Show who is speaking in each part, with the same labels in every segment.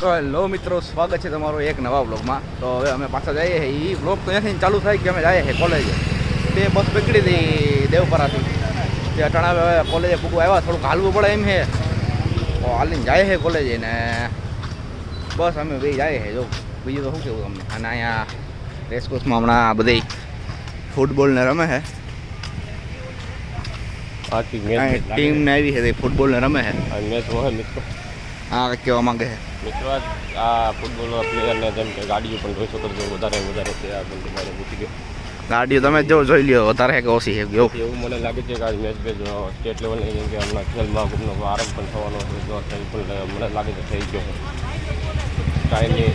Speaker 1: તો હેલો મિત્રો સ્વાગત છે તમારો એક નવા બ્લોગમાં તો હવે અમે પાછા જઈએ છીએ. એ બ્લોગ તો અહીંયાથી ચાલુ થાય કે અમે જઈએ છીએ કોલેજે. તે બસ પકડી હતી દેવપરાથી. તે અટાણા હવે કોલેજે પૂગવા આવ્યા થોડુંક હાલવું પડે એમ છે. તો હાલીને જાય છે કોલેજે ને બસ અમે બે જાય છે જો બીજું તો શું કેવું તમને? અને અહીંયા રેસકોર્સમાં હમણાં બધી ફૂટબોલને રમે છે. ટીમ ને આવી છે ફૂટબોલને ફૂટબોલ ને રમે છે. હા કહેવા માંગે છે.
Speaker 2: મિત્રો આ આ ફૂટબોલના પ્લેયરને જેમ કે ગાડીઓ પણ જોઈ શકો છો વધારે વધારે છે આ મારે મૂકી ગયો.
Speaker 1: ગાડીઓ તમે જો જોઈ લ્યો વધારે કે ઓછી છે એવું.
Speaker 2: એવું મને લાગે છે કે આ મેચ બેચ સ્ટેટ લેવલની જેમ કે હમણાં ખેલ મહાકુંભનો આરંભ પણ થવાનો છે જો પણ મને લાગે છે થઈ ગયો. ટાઈમની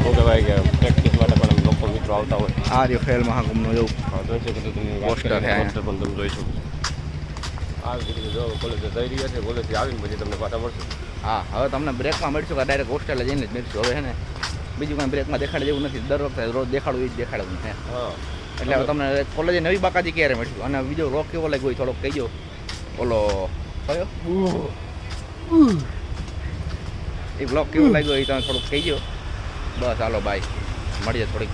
Speaker 2: શું કહેવાય કે પ્રેક્ટિસ માટે પણ લોકો મિત્રો આવતા હોય.
Speaker 1: આ રહ્યો ખેલ મહાકુંભનો એવું.
Speaker 2: જોઈ શકો છો તમે. પોસ્ટર પણ તમે જોઈ શકો છો. આવી રીતે જો કોલેજે જઈ રહ્યા છે કોલેજથી આવીને પછી તમને પાછા મળશે.
Speaker 1: હા હવે તમને બ્રેકમાં મળશું કે ડાયરેક્ટ હોસ્ટેલે જઈને જ મળશું. હવે છે ને બીજું કાંઈ બ્રેકમાં દેખાડે જેવું નથી. દર વખતે રોજ દેખાડવું એ જ દેખાડવું છે. એટલે હવે તમને કોલેજે નવી બાકાજી ક્યારે મળશું? અને બીજો રોક કેવો લાગ્યો હોય થોડોક કહીજો. ઓલો કયો? એ બ્લોક કેવો લાગ્યો એ તમે થોડુંક કહીજો. બસ હાલો બાય મળીએ થોડીક.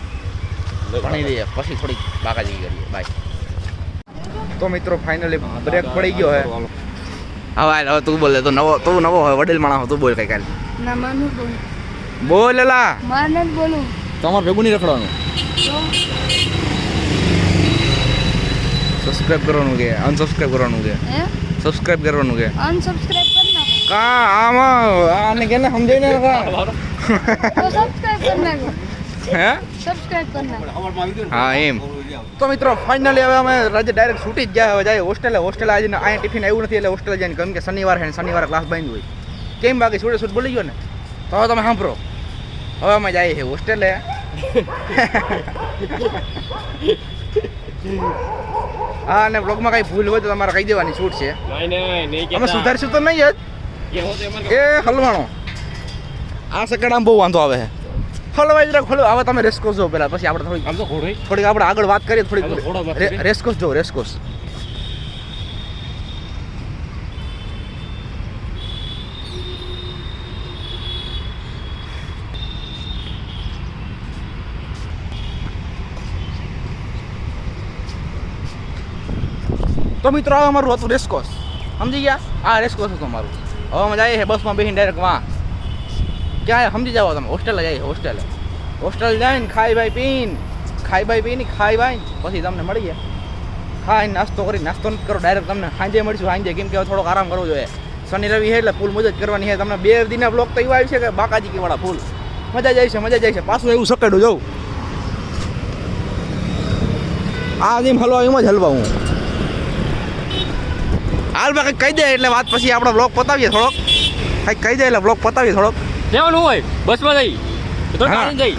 Speaker 1: ભણી લઈએ. પછી થોડીક બાકાજી કરીએ. બાય તો મિત્રો ફાઇનલી બ્રેક પડી ગયો હે હવે હવે તું બોલે તો નવો તું નવો હોય વડીલ માણસ તું બોલ કઈ કાલે.
Speaker 3: ના માનું બોલ.
Speaker 1: બોલ એલા.
Speaker 3: માર જ બોલું.
Speaker 1: તમારે ભેગું નહીં રખડવાનું? સબસ્ક્રાઇબ કરવાનું કે? અનસબસ્ક્રાઇબ કરવાનું કે? સબસ્ક્રાઇબ કરવાનું કે?
Speaker 3: અનસબસ્ક્રાઇબ કરી નાખો.
Speaker 1: કા આમાં? આને કેને સમજાય ને કા
Speaker 3: સબસ્ક્રાઇબ કરી નાખો.
Speaker 1: હે?
Speaker 3: સબસ્ક્રાઇબ કરી
Speaker 1: હા એમ. તો મિત્રો ફાઇનલી હવે અમે રાજે ડાયરેક્ટ છૂટી જ ગયા હવે જાય હોસ્ટેલે. હોસ્ટેલ આજે અહીંયા ટિફિન આવ્યું નથી એટલે હોસ્ટેલે જઈને કેમ કે શનિવાર છે શનિવાર શનિવારે ક્લાસ બંધ હોય. કેમ બાકી છૂટે છૂટ બોલી ગયો ને? તો હવે તમે સાંભળો. હવે અમે જઈએ છીએ હોસ્ટેલે. હા અને બ્લોગમાં કઈ ભૂલ હોય તો તમારે કહી દેવાની છૂટ છે. અમે સુધારશું તો નહીં જ.
Speaker 2: એ
Speaker 1: એ હલવાણો. આ સેકન્ડ આમ બહુ વાંધો આવે છે હલવાઈ જરા ખોલો. હવે તમે રેસકોસ જો પેલા. પછી આપણે
Speaker 2: ઘોડો.
Speaker 1: થોડીક આપણે આગળ વાત કરીએ થોડીક. રેસ્કોસ જો રેસકોસ તો મિત્રો આ અમારું હતું રેસકોસ સમજી ગયા? આ રેસકોસ હતું અમારું. હવે મજા આવી છે બસમાં બેસીને ડાયરેક્ટ વાં. ક્યાં સમજી જાઓ તમે હોસ્ટેલે જાય હોસ્ટેલે હોસ્ટેલ જઈને ખાઈ ભાઈ પીને, ખાઈ ભાઈ પીને, ખાઈ ભાઈ પછી તમને મળીએ. ખાઈ નાસ્તો કરી નાસ્તો નથી કરો ડાયરેક્ટ તમને સાંજે મળીશું, સાંજે કેમ કે થોડોક આરામ કરવો જોઈએ. શનિ, રવિ છે એટલે ફૂલ મજા જ કરવાની છે તમને બે દિના બ્લોક તો એવા આવી છે કે બાકાજી કે વાળા ફૂલ મજા જાય છે, મજા જાય છે. પાછું એવું સકેડું જવું આ જેમ હલવા એમ જ હલવા હું. હાલ બાકી કહી દે એટલે વાત પછી આપણે બ્લોક પતાવીએ થોડોક. કંઈક કહી દે એટલે બ્લોક પતાવીએ થોડોક.
Speaker 2: જવાનું હોય બસમાં જઈ. તો
Speaker 1: હા.
Speaker 2: જઈ.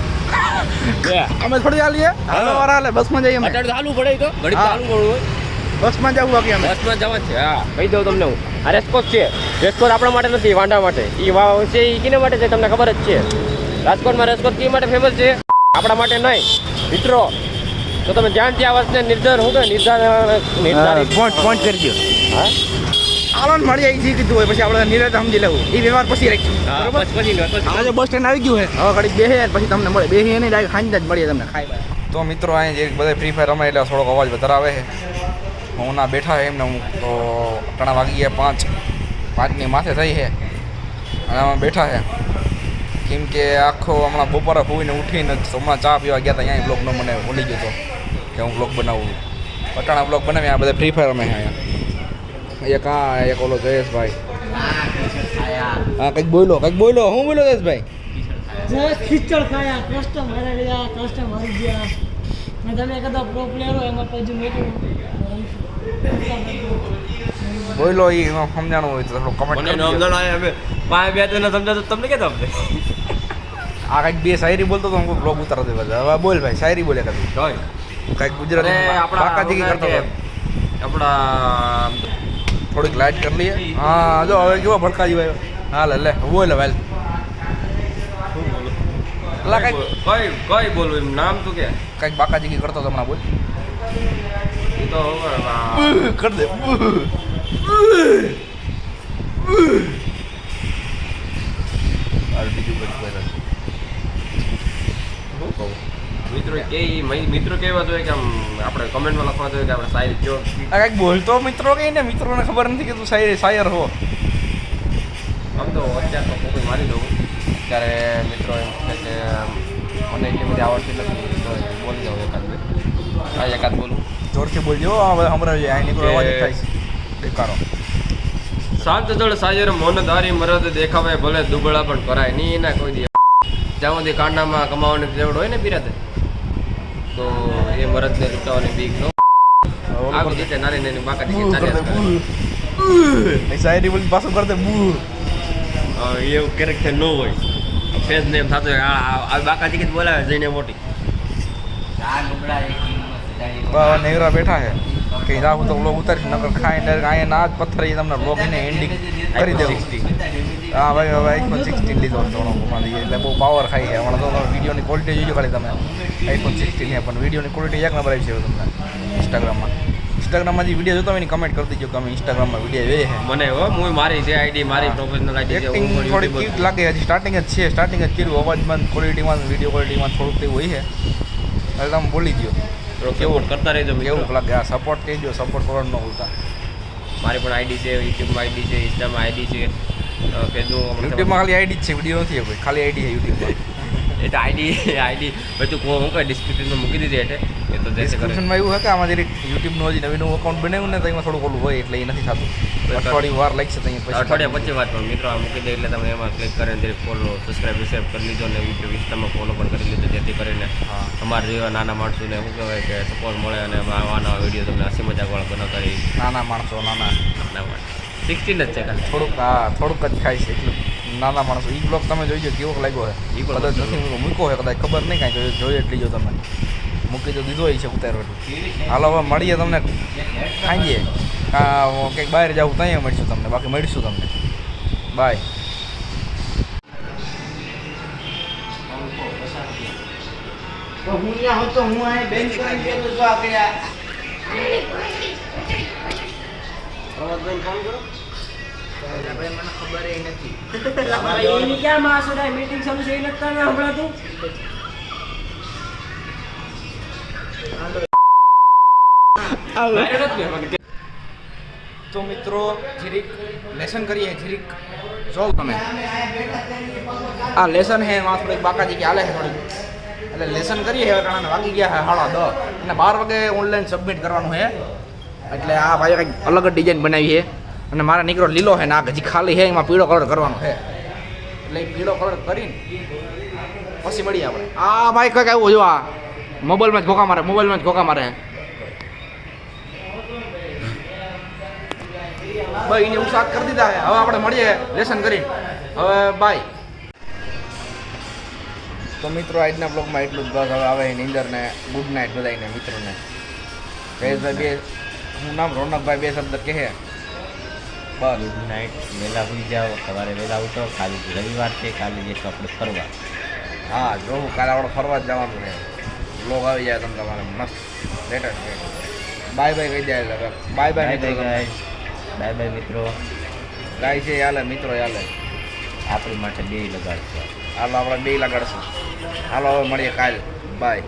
Speaker 1: અમે થોડી ચાલીએ હાલો વાર હાલે બસમાં જઈએ અમે.
Speaker 2: અત્યારે ચાલુ પડે તો. ઘડી
Speaker 1: હા.
Speaker 2: ચાલુ પડવું હોય.
Speaker 1: બસમાં જવું બાકી અમે.
Speaker 2: બસમાં જવા છે હા. કહી દઉં તમને હું. આ રેસકોસ છે. રેસકોસ આપણા માટે નથી વાંડા માટે. એ વાવ છે એ કિને માટે છે તમને ખબર જ છે. રાજકોટમાં રેસકોસ કી માટે ફેમસ છે? આપણા માટે નહીં. મિત્રો તો તમે ધ્યાનથી આ વર્ષને નિર્ધાર હું કે નિર્ધાર નિર્ધારિત.
Speaker 1: પોઈન્ટ પોઈન્ટ કરજો
Speaker 2: હા?
Speaker 1: હાલો મળી આવી જી કીધું હોય પછી આપણે નિરાત સમજી લેવું. એ વ્યવહાર પછી રાખીશું. બરોબર? આજે બસ સ્ટેન્ડ આવી ગયું હોય હવે ઘડીક બેસે પછી તમને મળે. બેસી નહીં ડાયરેક્ટ ખાંજ જ મળીએ તમને ખાઈ તો મિત્રો અહીં જે બધા ફ્રી ફાયર રમે એટલે થોડોક અવાજ વધારે આવે છે. હું ના બેઠા છે એમને હું તો ત્રણ વાગી ગયા પાંચ. પાંચની માથે થઈ છે. અને અમે બેઠા છે. કેમ કે આખો હમણાં બપોરે હોઈને ઉઠીને હમણાં ચા પીવા ગયા હતા અહીંયા બ્લોગનો મને ભૂલી ગયો હતો કે હું બ્લોગ બનાવું. પટાણા બ્લોગ બનાવી આ બધા ફ્રી ફાયર રમે છે અહીંયા. એક આ એક ઓલો જયેશભાઈ હા કંઈક બોલો કંઈક બોલો હું બોલો જયેશભાઈ
Speaker 4: ખીચડ ખાયા કસ્ટમ હરાઈ ગયા કસ્ટમ હરી ગયા ને તમે કદાચ પ્રો પ્લેયર હોય એમાં પછી મેં
Speaker 1: બોલો એ સમજાણું હોય તો થોડું કમેન્ટ
Speaker 2: મને સમજણ હવે પાંચ બે તને સમજાતું તમને કે તમને
Speaker 1: આ કંઈક બે શાયરી બોલતો તો હું બ્લોગ ઉતારતો. હવે બોલ ભાઈ શાયરી બોલે કદી કંઈક ગુજરાતી
Speaker 2: આપણા
Speaker 1: કરતો
Speaker 2: આપણા
Speaker 1: થોડીક લાઇટ કરી લઈએ. હા જો હવે કેવો ભડકા જેવો હાલ લે હાલ. અલા કંઈક
Speaker 2: કઈ કઈ બોલું એમ? નામ તું કે.
Speaker 1: કંઈક બાકાજી કરતો હમણાં બોલ.
Speaker 2: તો હવે
Speaker 1: કર દે.
Speaker 2: શું કહું મિત્રો કે મિત્રો કેવા જોઈએ કે આપણે કમેન્ટમાં લખવા જોઈએ કે આપણે શાયર જો
Speaker 1: આ કંઈક બોલતો મિત્રો કઈ ને મિત્રોને ખબર નથી કે તું શાયર શાયર હો.
Speaker 2: આમ તો અત્યારે તો કોઈ મારી દઉં. ત્યારે મિત્રો એમ કહે કે મને એટલી બધી આવડતી નથી તો બોલી જાઉં એકાદ બે. એકાદ બોલું.
Speaker 1: જોરથી બોલજો હમણાં આ નીકળો અવાજ થાય છે. દેખાડો.
Speaker 2: શાંત જળ સાયર મૌનધારી મરદ દેખાવે ભલે દુબળા પણ કરાય. નહીં એના કોઈ દી જ્યાં સુધી કાંડામાં કમાવાની જરૂર હોય ને પીરાતે તો એ મરદને લૂંટાવાની બીક નો. આવી રીતે નાની નાની બાકા
Speaker 1: બૂ દે,
Speaker 2: ચાલ્યા
Speaker 1: શાયરી બોલી પાછું કર દે બૂ
Speaker 2: એવું કેરેક્ટર ન હોય. ફેસ ને એમ થતું હોય આ આ- આ બાકા દીકરી બોલાવે જઈને મોટી.
Speaker 1: બા નેવરા બેઠા છે. કે જાવ તો બ્લોગ ઉતારીશ નકર ખાઈ ને અહીંયા ના જ પથ્થર એ તમને બ્લોગ એને એન્ડિંગ કરી દેવું. હા ભાઈ હવે આઈફોન સિક્સટીન લીધો થોડો માંથી એટલે બહુ પાવર ખાઈ છે. હમણાં તો વિડીયોની ક્વોલિટી જોઈજો ખાલી તમે. આઈફોન સિક્સટીન છે પણ વિડીયોની ક્વોલિટી એક નંબર આવી છે તમને ઇન્સ્ટાગ્રામમાં ઇન્સ્ટાગ્રામમાં જે વીડિયો જોતો હોય એની કમેન્ટ કરી દેજો કે અમે ઇન્સ્ટાગ્રામમાં વીડિયો જોઈએ છે.
Speaker 2: મને હો હું મારી જે આઈડી મારી પ્રોફેશનલ આઈડી
Speaker 1: એક્ટિંગ થોડી ક્યુટ લાગે હજી સ્ટાર્ટિંગ જ છે સ્ટાર્ટિંગ જ કર્યું. અવાજમાં ક્વોલિટીમાં વીડિયો ક્વોલિટીમાં થોડુંક તે હોય છે. એટલે તમે બોલી દો.
Speaker 2: કેવું કરતા રહેજો
Speaker 1: કેવું લાગે? આ સપોર્ટ કહેજો સપોર્ટ કરવાનું ન ભૂલતા.
Speaker 2: મારી પણ આઈડી છે યુટ્યુબમાં આઈડી છે ઇન્સ્ટામાં આઈડી છે. ફેસબુક
Speaker 1: યુટ્યુબમાં ખાલી આઈડી જ છે વીડિયો નથી કોઈ. ખાલી આઈડી છે યુટ્યુબમાં
Speaker 2: એટલે આઈડી આઈડી બધું કહું હું કઈ ડિસ્ક્રિપ્શનમાં મૂકી દીધી એટલે એ તો કરે
Speaker 1: ડિસ્ક્રિપ્શનમાં એવું છે કે આમાં જરીક યુટ્યુબનું હજી નવીનું અકાઉન્ટ બનાવ્યું ને તો એમાં થોડું ઓલું હોય એટલે એ નથી થતું. અઠવાડિયું વાર લાગશે તો અહીંયા
Speaker 2: અઠવાડિયા પછી વાત પણ મિત્રો આ મૂકી દે એટલે તમે એમાં ક્લિક કરીને દરેક ફોલો સબસ્ક્રાઈબ રિસેપ કરી લીધો ને યુટ્યુબ ઇન્સ્ટામાં ફોલો પણ કરી લીધો જેથી કરીને અમારા જેવા નાના માણસોને શું કહેવાય કે સપોર્ટ મળે અને આવા નવા વીડિયો તમને હસી મજાકવાળા બનાવતા રહી.
Speaker 1: નાના માણસો નાના.
Speaker 2: નાના માણસો. સિક્સટીન જ છે
Speaker 1: થોડુંક હા થોડુંક જ ખાય છે એટલું નાના માણસો. એ બ્લોક તમે જોઈજો કેવો લાગ્યો છે
Speaker 2: એ
Speaker 1: કદાચ. નથી મૂક્યો હોય કદાચ. ખબર નહીં કાંઈ જોયો જોઈએ એટલી જો તમે. મૂકી તો દીધો છે ઉતારવાનું. હાલો હવે મળીએ તમને. ખાઈએ. કંઈક બહાર જાવું ત્યાં મળીશું તમને. બાકી મળીશું તમને. બાય
Speaker 5: તો હું હતો હું અહીં બેન કરીને ગયો તો જો આગળ આ ભાઈ મને ખબર નથી.
Speaker 4: ક્યાં માસુડા મીટિંગ નથી હમણાં તું?
Speaker 1: તો મિત્રો, જીરીક લેસન કરીએ, જીરીક જોવ તમે. આ લેસન હે, એમાં થોડીક બાકાજી કે હાલે છે થોડીક. એટલે લેસન કરીએ, હવે કારણ વાગી ગયા છે હાડા દસ. અને બાર વાગે ઓનલાઈન સબમિટ કરવાનું છે એટલે આ ભાઈ કંઈક અલગ જ ડિઝાઇન બનાવી છે અને મારા નીકળો લીલો છે ને આ હજી ખાલી છે એમાં પીળો કલર કરવાનો છે એટલે પીળો કલર કરીને પછી મળીએ આપણે. આ ભાઈ કંઈક આવ્યું જો આ. મોબાઈલમાં જ ઘોકા મારે, મોબાઈલમાં જ ઘોકા મારે. ભાઈ એને ઉત્સાહ કરી દીધા હવે આપણે મળીએ લેસન કરી હવે બાય તો મિત્રો આજના બ્લોગમાં એટલું જ બસ હવે આવે નીંદર ને ગુડ નાઇટ બધાને મિત્રોને. જયેશભાઈ બે. હું નામ રોનકભાઈ બે શબ્દ કહે. બસ
Speaker 6: ગુડ નાઇટ વહેલા સુઈ જાઓ. સવારે વહેલા ઉઠો. કાલે રવિવાર છે કાલે જઈશું આપણે ફરવા.
Speaker 1: હા જોવું કાલે આપણે ફરવા જ જવાનું છે. બ્લોગ આવી જાય તમને તમારે. મસ્ત. લેટેસ્ટ બાય બાય કહી જાય bye bye
Speaker 6: bye bye bye મિત્રો.
Speaker 1: ગાય છે હાલે મિત્રો હાલે.
Speaker 6: આપણી માટે બે લગાડશું.
Speaker 1: હાલો આપણે બે લગાડશું. હાલો હવે મળીએ કાલ. બાય.